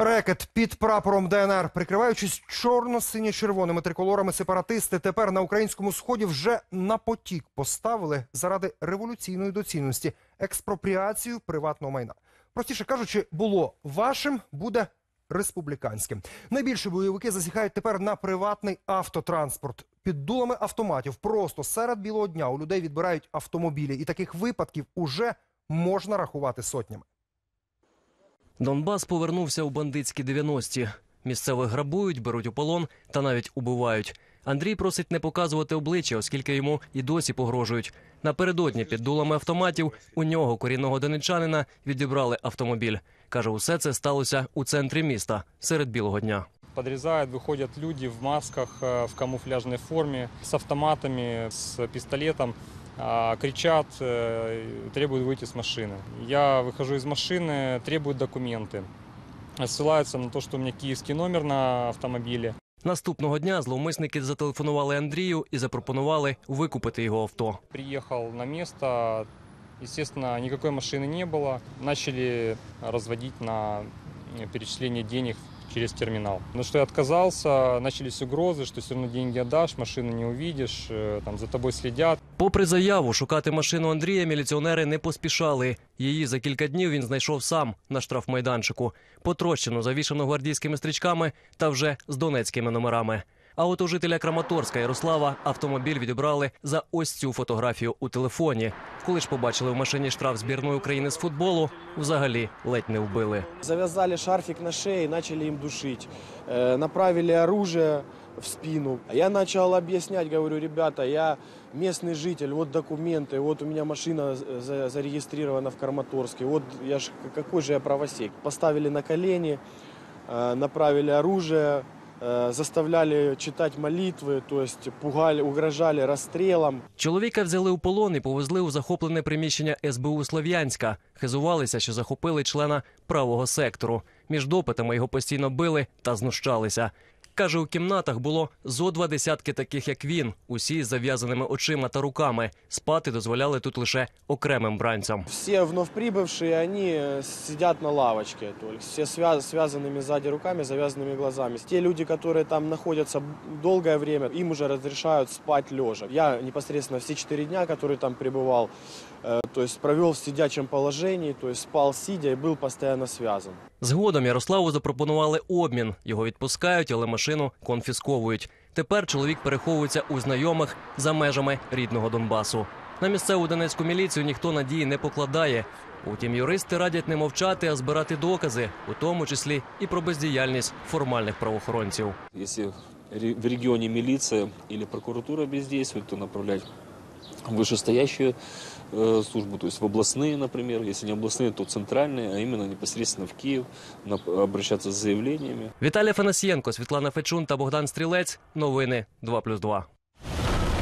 Рекет під прапором ДНР, прикриваючись чорно-синьо-червоними триколорами, сепаратисти тепер на українському сході вже на потік поставили заради революційної доцільності експропріацію приватного майна. Простіше кажучи, було вашим, буде республіканським. Найбільше бойовики засіхають тепер на приватний автотранспорт. Під дулами автоматів просто серед білого дня у людей відбирають автомобілі, і таких випадків уже можна рахувати сотнями. Донбас повернувся у бандитські 90-ті. Місцевих грабують, беруть у полон та навіть убивають. Андрій просить не показувати обличчя, оскільки йому і досі погрожують. Напередодні під дулами автоматів у нього корінного донечанина відібрали автомобіль. каже, усе це сталося у центрі міста серед білого дня. Подрезают, выходят люди в масках, э, в камуфляжной форме, с автоматами, с пистолетом, а, кричат, э, требуют выйти с машины. Я выхожу из машины, требуют документы. Ссылаются на то, что у меня киевский номер на автомобиле. Наступного дня зловмисники зателефонували Андрію і запропонували викупити його авто. Приехал на место, естественно, никакой машины не было. Начали разводить на э, перечисление денег через терминал. На что я отказался, начались угрозы, что все равно деньги отдашь, машину не увидишь, э, там за тобой следят. Попри заяву, шукати машину Андрія міліціонери не поспішали. Її за кілька днів він знайшов сам на штрафмайданчику, потрощену, завішану гвардійськими стрічками та вже з донецькими номерами. А от у жителя Краматорська Ярослава автомобіль відібрали за ось цю фотографію у телефоні. Коли ж побачили в машині штраф збірної України з футболу, взагалі ледь не вбили. Завязали шарфик на шее и начали им душить. Э, Направили оружие в спину. Я начал объяснять, говорю, ребята, я местный житель, вот документы, вот у меня машина за- зарегистрирована в Краматорске, вот я ж, какой же я правосек. Поставили на колени, э, направили оружие, э, заставляли читати молитви, тобто пугали, угрожали розстрілом. Чоловіка взяли у полон і повезли у захоплене приміщення СБУ Слов'янська. Хизувалися, що захопили члена правого сектору. Між допитами його постійно били та знущалися. Каже, у кімнатах було зо два десятки таких, як він, усі з зав'язаними очима та руками. Спати дозволяли тут лише окремим бранцям. Все вновь прибывшие, они э, сидят на лавочке, то есть все связ- связанными сзади руками, завязанными глазами. Те люди, которые там находятся долгое время, им уже разрешают спать лежа. Я непосредственно все четыре дня, которые там пребывал, э, то есть провел в сидячем положении, то есть спал сидя и был постоянно связан. Згодом Ярославу запропонували обмін. Його відпускають, але машину конфісковують. Тепер чоловік переховується у знайомих за межами рідного Донбасу. На місцеву донецьку міліцію ніхто надії не покладає. Утім, юристи радять не мовчати, а збирати докази, у тому числі і про бездіяльність формальних правоохоронців. Ре- в регионе милиция или прокуратура бездействует, то направлять вышестоящую э, службу, то есть в областные, например, если не областные, то центральные, а именно непосредственно в Киев, нап- обращаться с заявлениями. Віталій Фанасієнко, Світлана Фечун та Богдан Стрілець. Новини 2+,2.